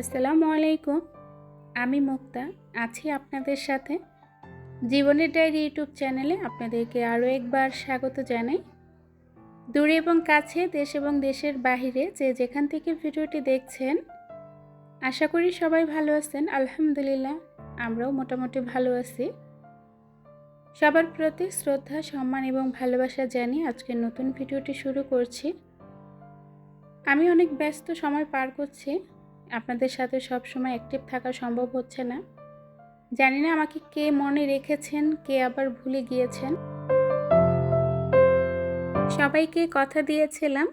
আসসালামু আলাইকুম। আমি মুক্তা, আছি আপনাদের সাথে। জীবনের ডায়েরি ইউটিউব চ্যানেলে আপনাদেরকে আরও একবার স্বাগত জানাই। দূরে এবং কাছে, দেশ এবং দেশের বাহিরে যে যেখান থেকে ভিডিওটি দেখছেন, আশা করি সবাই ভালো আছেন। আলহামদুলিল্লাহ, আমরাও মোটামুটি ভালো আছি। সবার প্রতি শ্রদ্ধা, সম্মান এবং ভালোবাসা জানিয়ে আজকের নতুন ভিডিওটি শুরু করছি। আমি অনেক ব্যস্ত সময় পার করছি। আপনাদের সাথে সব সময় অ্যাক্টিভ থাকা সম্ভব হচ্ছে না। জানি না আমাকে কে মনে রেখেছেন, কে আবার ভুলে গিয়েছেন। সবাইকে কথা দিয়েছিলাম,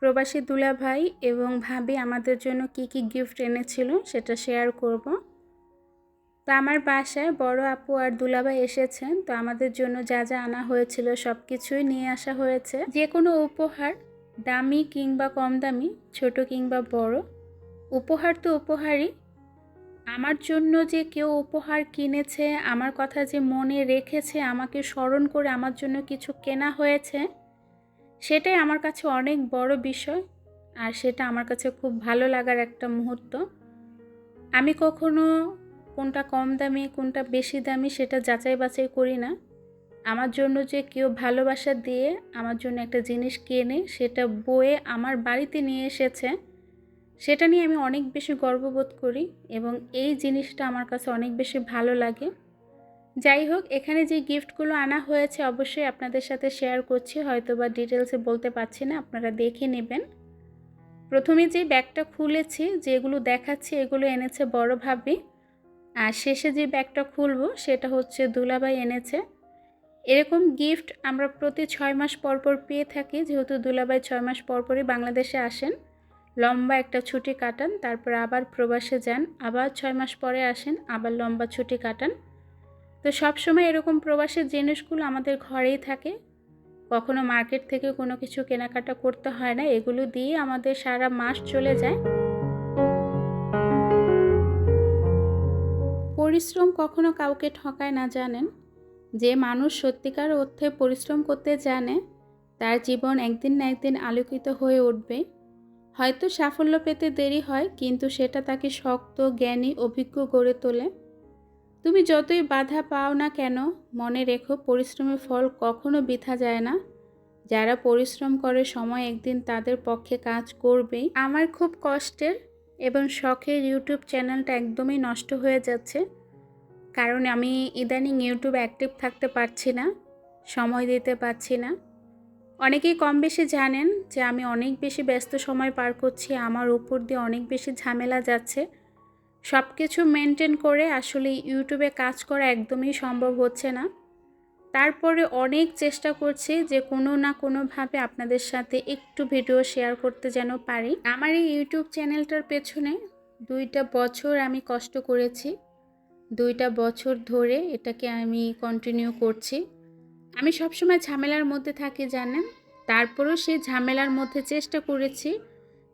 প্রবাসী দুলাভাই এবং ভাবি আমাদের জন্য কি কি গিফট এনেছিল সেটা শেয়ার করব। তো আমার বাসায় বড় আপু আর দুলাভাই এসেছেন, তো আমাদের জন্য যা যা আনা হয়েছিল সব কিছুই নিয়ে আসা হয়েছে। যে কোনো উপহার, দামি কিংবা কম দামি, ছোট কিংবা বড় উপহার তো উপহারই। আমার জন্য যে কেউ উপহার কিনেছে, আমার কথা যে মনে রেখেছে, আমাকে স্মরণ করে আমার জন্য কিছু কেনা হয়েছে, সেটাই আমার কাছে অনেক বড় বিষয় আর সেটা আমার কাছে খুব ভালো লাগার একটা মুহূর্ত। আমি কখনো কোনটা কম দামি, কোনটা বেশি দামি সেটা যাচাই বাছাই করি না। আমার জন্য যে কেউ ভালোবাসা দিয়ে আমার জন্য একটা জিনিস কেনে, সেটা বয়ে আমার বাড়িতে নিয়ে এসেছে। সেটা নিয়ে আমি অনেক বেশি গর্ববোধ করি এবং এই জিনিসটা আমার কাছে অনেক বেশি ভালো লাগে। যাই হোক, এখানে যে গিফটগুলো আনা হয়েছে অবশ্যই আপনাদের সাথে শেয়ার করছি হয়তো বা ডিটেলসে বলতে পারছি না, আপনারা দেখে নেবেন। প্রথমে যে ব্যাগটা খুলেছি, যেগুলো দেখাচ্ছি, এগুলো এনেছে বড় ভাবি। আর শেষে যে ব্যাগটা খুলবো, সেটা হচ্ছে দুলাভাই এনেছে। এরকম গিফট আমরা প্রতি ছয় মাস পর পর পেয়ে থাকি, যেহেতু দুলাভাই ছয় মাস পর পরই বাংলাদেশে আসেন। লম্বা একটা ছুটি কাটান, তারপর আবার প্রবাসে যান, আবার ছয় মাস পরে আসেন, আবার লম্বা ছুটি কাটান। তো সবসময় এরকম প্রবাসের জিনিসগুলো আমাদের ঘরেই থাকে। কখনো মার্কেট থেকে কোনো কিছু কেনাকাটা করতে হয় না, এগুলো দিয়ে আমাদের সারা মাস চলে যায়। পরিশ্রম কখনো কাউকে ঠকায় না জানেন। যে মানুষ সত্যিকার অর্থে পরিশ্রম করতে জানে, তার জীবন একদিন না একদিন আলোকিত হয়ে উঠবে। হয়তো সাফল্য পেতে দেরি হয়, কিন্তু সেটা তাকে শক্ত, জ্ঞানী, অভিজ্ঞ গড়ে তোলে। তুমি যতই বাধা পাও না কেন, মনে রেখো পরিশ্রমের ফল কখনো বৃথা যায় না। যারা পরিশ্রম করে সময় একদিন তাদের পক্ষে কাজ করবেই। আমার খুব কষ্টের এবং শখের ইউটিউব চ্যানেলটা একদমই নষ্ট হয়ে যাচ্ছে। কারণ আমি ইদানিং ইউটিউব অ্যাক্টিভ থাকতে পারছি না, সময় দিতে পারছি না। অনেকেই কম বেশি জানেন যে আমি অনেক বেশি ব্যস্ত সময় পার করছি, আমার উপর দিয়ে অনেক বেশি ঝামেলা যাচ্ছে। সব কিছু মেনটেন করে আসলে ইউটিউবে কাজ করা একদমই সম্ভব হচ্ছে না। তারপরে অনেক চেষ্টা করছি যে কোনো না কোনোভাবে আপনাদের সাথে একটু ভিডিও শেয়ার করতে যেন পারি। আমার এই ইউটিউব চ্যানেলটার পেছনে দুইটা বছর আমি কষ্ট করেছি। দুইটা বছর ধরে এটাকে আমি কন্টিনিউ করছি। আমি সবসময় ঝামেলার মধ্যে থাকি, জানেন। তারপরেও সেই ঝামেলার মধ্যে চেষ্টা করেছি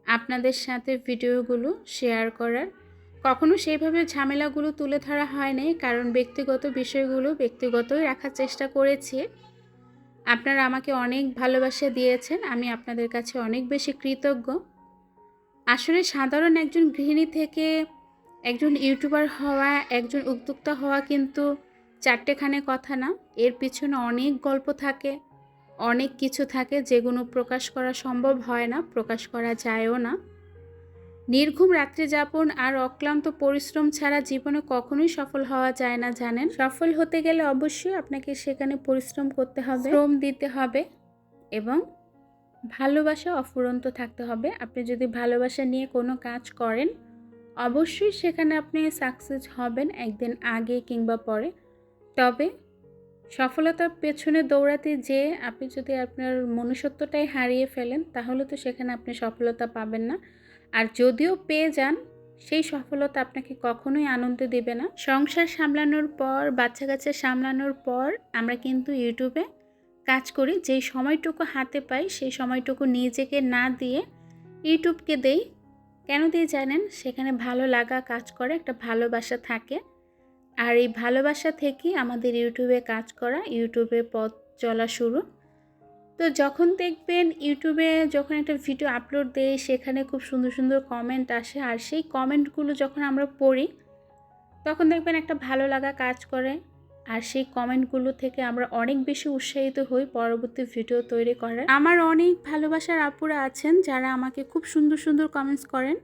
আপনাদের সাথে ভিডিওগুলো শেয়ার করার। কখনো সেইভাবে ঝামেলাগুলো তুলে ধরা হয়নি, কারণ ব্যক্তিগত বিষয়গুলো ব্যক্তিগতই রাখার চেষ্টা করেছি। আপনারা আমাকে অনেক ভালোবাসা দিয়েছেন, আমি আপনাদের কাছে অনেক বেশি কৃতজ্ঞ। আসলে সাধারণ একজন গৃহিণী থেকে একজন ইউটিউবার হওয়া, একজন উদ্যোক্তা হওয়া কিন্তু চারটেখানে কথা না, এর পিছনে অনেক গল্প থাকে। অনেক কিছু থাকে যেগুলো প্রকাশ করা সম্ভব হয় না, প্রকাশ করা যায়ও না। নির্ঘুম রাত্রি যাপন আর অক্লান্ত পরিশ্রম ছাড়া জীবনে কখনোই সফল হওয়া যায় না, জানেন? সফল হতে গেলে অবশ্যই আপনাকে সেখানে পরিশ্রম করতে হবে, শ্রম দিতে হবে এবং ভালোবাসা অফুরন্ত থাকতে হবে। আপনি যদি ভালোবাসা নিয়ে কোনো কাজ করেন, অবশ্যই সেখানে আপনি সাকসেস হবেন একদিন আগে কিংবা পরে। তবে সফলতার পেছনে দৌড়াতে যে আপনি যদি আপনার মনুষ্যত্বটাই হারিয়ে ফেলেন, তাহলে তো সেখানে আপনি সফলতা পাবেন না। আর যদিও পেয়ে যান, সেই সফলতা আপনাকে কখনোই আনন্দ দেবে না। সংসার সামলানোর পর বাচ্চা কাচ্চা সামলানোর পর আমরা কিন্তু ইউটিউবে কাজ করি যেই সময়টুকু হাতে পাই, সেই সময়টুকু নিজেকে না দিয়ে ইউটিউবকে দেই। কেন দিয়ে জানেন? সেখানে ভালো লাগা কাজ করে, একটা ভালোবাসা থাকে। আর এই ভালোবাসা থেকেই আমাদের ইউটিউবে কাজ করা, ইউটিউবে পথ চলা শুরু। তো যখন দেখবেন ইউটিউবে যখন একটা ভিডিও আপলোড দেয়, সেখানে খুব সুন্দর সুন্দর কমেন্ট আসে। আর সেই কমেন্টগুলো যখন আমরা পড়ি, তখন দেখবেন একটা ভালো লাগা কাজ করে। আর সেই কমেন্টগুলো থেকে আমরা অনেক বেশি উৎসাহিত হই পরবর্তী ভিডিও তৈরি করার। আমার অনেক ভালোবাসার আপুরা আছেন যারা আমাকে খুব সুন্দর সুন্দর কমেন্টস করেন।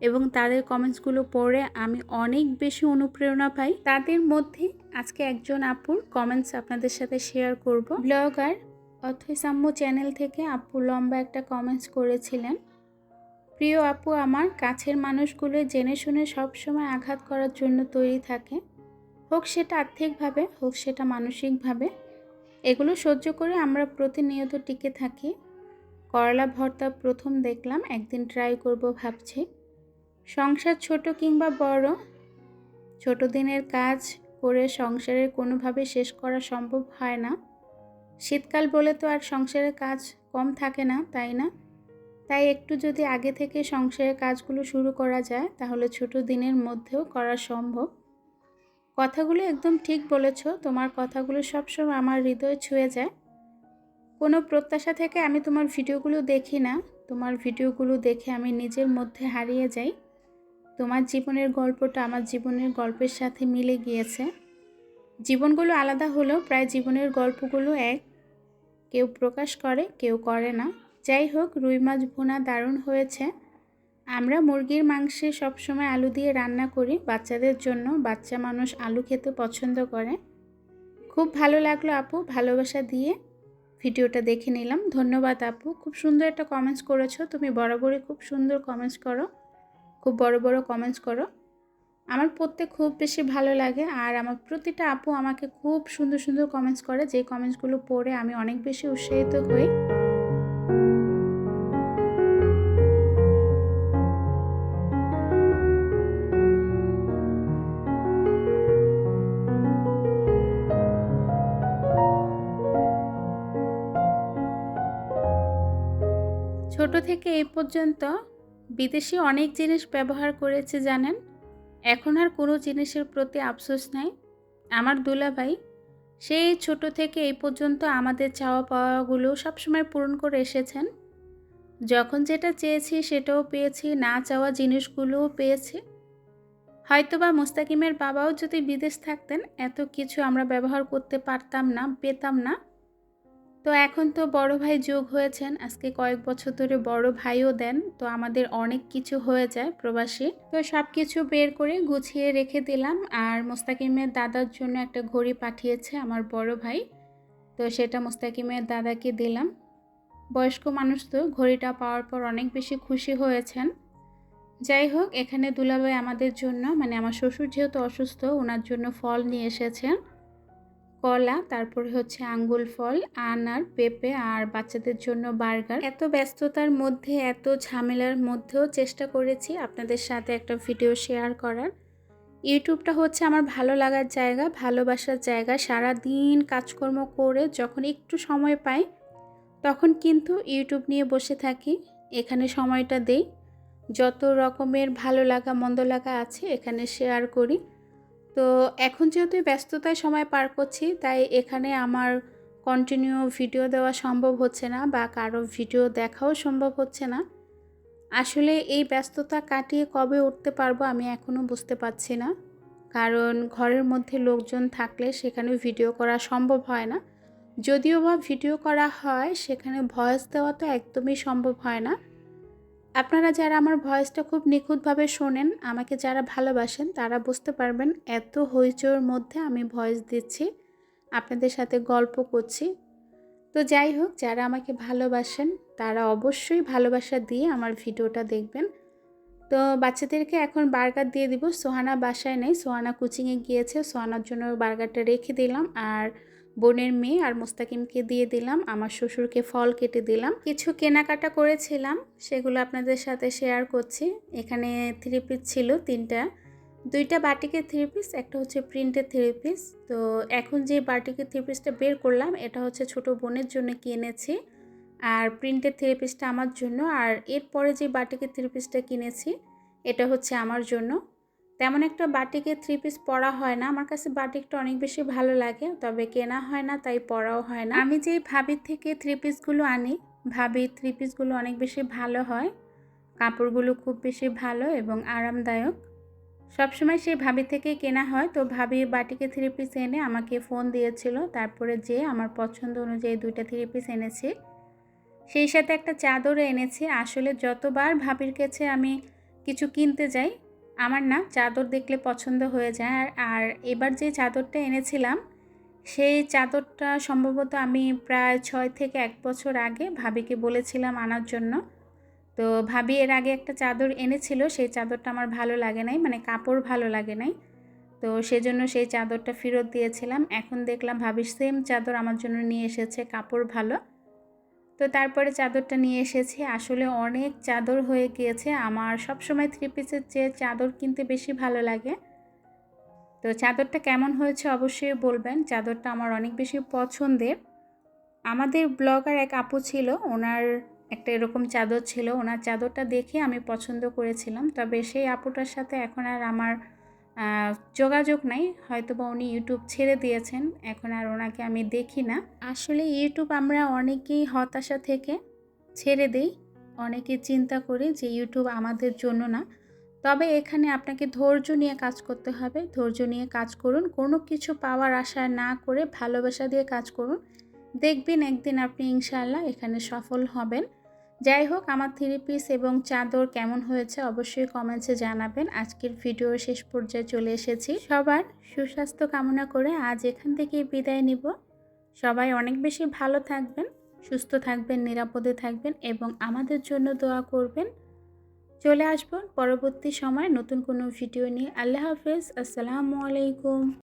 এবং তাদের কমেন্টসগুলো পড়ে আমি অনেক বেশি অনুপ্রেরণা পাই। তাদের মধ্যে আজকে একজন আপুর কমেন্টস আপনাদের সাথে শেয়ার করব। ব্লগার অথৈ সাম্য চ্যানেল থেকে আপু লম্বা একটা কমেন্টস করেছিলেন। প্রিয় আপু, আমার কাছের মানুষগুলো জেনে শুনে সবসময় আঘাত করার জন্য তৈরি থাকে। হোক সেটা আর্থিকভাবে, হোক সেটা মানসিকভাবে। এগুলো সহ্য করে আমরা প্রতিনিয়ত টিকে থাকি। করলা ভর্তা প্রথম দেখলাম, একদিন ট্রাই করব ভাবছি। সংসার ছোট কিংবা বড়, ছোট দিনের কাজ করে সংসারের কোনোভাবে শেষ করা সম্ভব হয় না। শীতকাল বলে তো আর সংসারের কাজ কম থাকে না, তাই না? তাই একটু যদি আগে থেকে সংসারের কাজগুলো শুরু করা যায়, তাহলে ছোট দিনের মধ্যেও করা সম্ভব। কথাগুলো একদম ঠিক বলেছ, তোমার কথাগুলো সবসময় আমার হৃদয় ছুঁয়ে যায়। কোনো প্রত্যাশা থেকে আমি তোমার ভিডিওগুলো দেখি না, তোমার ভিডিওগুলো দেখে আমি নিজের মধ্যে হারিয়ে যাই। তোমার জীবনের গল্পটা আমার জীবনের গল্পের সাথে মিলে গিয়েছে। জীবনগুলো আলাদা হলেও প্রায় জীবনের গল্পগুলো এক। কেউ প্রকাশ করে, কেউ করে না। যাই হোক, রুই মাছ ভুনা দারুণ হয়েছে। আমরা মুরগির মাংসে সবসময় আলু দিয়ে রান্না করি, বাচ্চাদের জন্য। বাচ্চা মানুষ আলু খেতে পছন্দ করে। খুব ভালো লাগল আপু, ভালোবাসা দিয়ে ভিডিওটা দেখে নিলাম। ধন্যবাদ আপু, খুব সুন্দর একটা কমেন্টস করেছ। তুমি বরাবরই খুব সুন্দর কমেন্টস করো। খুব বড় বড় কমেন্টস করো। আমার পড়তে খুব বেশি ভালো লাগে আর আমার প্রতিটা আপু আমাকে খুব সুন্দর সুন্দর কমেন্টস করে। যে কমেন্টসগুলো পড়ে আমি অনেক বেশি উৎসাহিত হই। ছোট থেকে এই পর্যন্ত বিদেশি অনেক জিনিস ব্যবহার করেছে জানেন? এখন আর কোনো জিনিসের প্রতি আফসোস নাই। আমার দুলাভাই, সেই ছোট থেকে এই পর্যন্ত আমাদের চাওয়া পাওয়াগুলো সবসময় পূরণ করে এসেছেন। যখন যেটা চেয়েছি সেটাও পেয়েছি, না চাওয়া জিনিসগুলোও পেয়েছি। হয়তোবা মুস্তাকিমের বাবাও যদি বিদেশ থাকতেন, এত কিছু আমরা ব্যবহার করতে পারতাম না, পেতাম না। তো এখন তো বড় ভাই যোগ হয়েছেন। আজকে কয়েক বছর ধরে বড় ভাইও দেন। তো আমাদের অনেক কিছু হয়ে যায় প্রবাসী। তো সব কিছু বের করে গুছিয়ে রেখে দিলাম। আর মোস্তাকিমের দাদার জন্য একটা ঘড়ি পাঠিয়েছে আমার বড় ভাই। তো সেটা মোস্তাকিমের দাদাকে দিলাম। বয়স্ক মানুষ তো, ঘড়িটা পাওয়ার পর অনেক বেশি খুশি হয়েছেন। যাই হোক, এখানে দুলাভাই আমাদের জন্য মানে আমার শ্বশুর যেহেতু অসুস্থ, ওনার জন্য ফল নিয়ে এসেছেন। কলা, তারপরে হচ্ছে আঙ্গুল ফল, আনার, পেঁপে আর বাচ্চাদের জন্য বার্গার। এত ব্যস্ততার মধ্যে, এত ঝামেলার মধ্যেও চেষ্টা করেছি আপনাদের সাথে একটা ভিডিও শেয়ার করার। ইউটিউবটা হচ্ছে আমার ভালো লাগার জায়গা, ভালোবাসার জায়গা। সারা দিন কাজকর্ম করে যখন একটু সময় পাই, তখন কিন্তু ইউটিউব নিয়ে বসে থাকি। এখানে সময়টা দেই। যত রকমের ভালো লাগা, মন্দ লাগা আছে, এখানে শেয়ার করি। তো এখন যেহেতু ব্যস্ততায় সময় পার করছি, তাই এখানে আমার কন্টিনিউ ভিডিও দেওয়া সম্ভব হচ্ছে না বা কারও ভিডিও দেখাও সম্ভব হচ্ছে না। আসলে এই ব্যস্ততা কাটিয়ে কবে উঠতে পারব আমি এখনও বুঝতে পারছি না। কারণ ঘরের মধ্যে লোকজন থাকলে সেখানে ভিডিও করা সম্ভব হয় না। যদিও বা ভিডিও করা হয়, সেখানে ভয়েস দেওয়া তো একদমই সম্ভব হয় না। আপনারা যারা আমার ভয়েসটা খুব নিখুঁতভাবে শোনেন, আমাকে যারা ভালোবাসেন, তারা বুঝতে পারবেন এত হইচইর মধ্যে আমি ভয়েস দিচ্ছি, আপনাদের সাথে গল্প করছি। তো যাই হোক, যারা আমাকে ভালোবাসেন, তারা অবশ্যই ভালোবাসা দিয়ে আমার ভিডিওটা দেখবেন। তো বাচ্চাদেরকে এখন বার্গার দিয়ে দিব। সোহানা বাসায় নেই, সোহানা কোচিংয়ে গিয়েছে, সোহানার জন্য বার্গারটা রেখে দিলাম। আর বোনের মেয়ে আর মোস্তাকিমকে দিয়ে দিলাম, আমার শ্বশুরকে ফল কেটে দিলাম। কিছু কেনাকাটা করেছিলাম, সেগুলো আপনাদের সাথে শেয়ার করছি। এখানে থ্রি পিস ছিল তিনটা। দুইটা বাটিকের থ্রি পিস একটা হচ্ছে প্রিন্টের থ্রি পিস তো এখন যে বাটিকের থ্রি পিসটা বের করলাম, এটা হচ্ছে ছোট বোনের জন্য কিনেছি আর প্রিন্টের থ্রি পিসটা আমার জন্য, আর এরপরে যে বাটিকের থ্রি পিসটা কিনেছি, এটা হচ্ছে আমার জন্য। তেমন একটা বাটিকে থ্রি পিস পরা হয় না। আমার কাছে বাটিকটা অনেক বেশি ভালো লাগে, তবে কেনা হয় না, তাই পরাও হয় না। আমি যেই ভাবির থেকে থ্রি পিসগুলো আনি ভাবির থ্রি পিসগুলো অনেক বেশি ভালো হয়। কাপড়গুলো খুব বেশি ভালো এবং আরামদায়ক। সবসময় সেই ভাবি থেকে কেনা হয়, তো ভাবি বাটিকে থ্রি পিস এনে আমাকে ফোন দিয়েছিল। তারপরে যে আমার পছন্দ অনুযায়ী দুইটা থ্রি পিস এনেছি। সেই সাথে একটা চাদরও এনেছি। আসলে যতবার ভাবির কাছে আমি কিছু কিনতে যাই আমার না চাদর দেখলে পছন্দ হয়ে যায়। আর এবার যে চাদরটা এনেছিলাম, সেই চাদরটা সম্ভবত আমি প্রায় ছয় থেকে এক বছর আগে ভাবিকে বলেছিলাম আনার জন্য। তো ভাবি এর আগে একটা চাদর এনেছিল, সেই চাদরটা আমার ভালো লাগে নাই মানে কাপড় ভালো লাগে নাই। তো সেজন্য সেই চাদরটা ফেরত দিয়েছিলাম। এখন দেখলাম ভাবির সেম চাদর আমার জন্য নিয়ে এসেছে, কাপড় ভালো। তো তারপরে চাদরটা নিয়ে এসেছি। আসলে অনেক চাদর হয়ে গিয়েছে। আমার সবসময় থ্রি পিসের চেয়ে চাদর কিনতে বেশি ভালো লাগে। তো চাদরটা কেমন হয়েছে অবশ্যই বলবেন। চাদরটা আমার অনেক বেশি পছন্দের। আমাদের ব্লগার এক আপু ছিল, ওনার একটা এরকম চাদর ছিল। ওনার চাদরটা দেখে আমি পছন্দ করেছিলাম। তবে সেই আপুটার সাথে এখন আর আমার যোগাযোগ নাই হয়তো বা উনি ইউটিউব ছেড়ে দিয়েছেন, এখন আর ওনাকে আমি দেখি না। আসলে ইউটিউব আমরা অনেকেই হতাশা থেকে ছেড়ে দেই, অনেকে চিন্তা করি যে ইউটিউব আমাদের জন্য না। তবে এখানে আপনাকে ধৈর্য নিয়ে কাজ করতে হবে, ধৈর্য নিয়ে কাজ করুন, কোনো কিছু পাওয়ার আশা না করে ভালোবাসা দিয়ে কাজ করুন। দেখবেন একদিন আপনি ইনশাআল্লাহ এখানে সফল হবেন। যাই হোক, আমার থ্রি পিস এবং চাদর কেমন হয়েছে অবশ্যই কমেন্টসে জানাবেন। আজকের ভিডিও শেষ পর্যায়ে চলে এসেছি। সবার সুস্বাস্থ্য কামনা করে আজ এখান থেকে বিদায় নিব। সবাই অনেক বেশি ভালো থাকবেন, সুস্থ থাকবেন, নিরাপদে থাকবেন এবং আমাদের জন্য দোয়া করবেন। চলে আসব পরবর্তী সময় নতুন কোনো ভিডিও নিয়ে। আল্লাহ হাফেজ। আসসালামু আলাইকুম।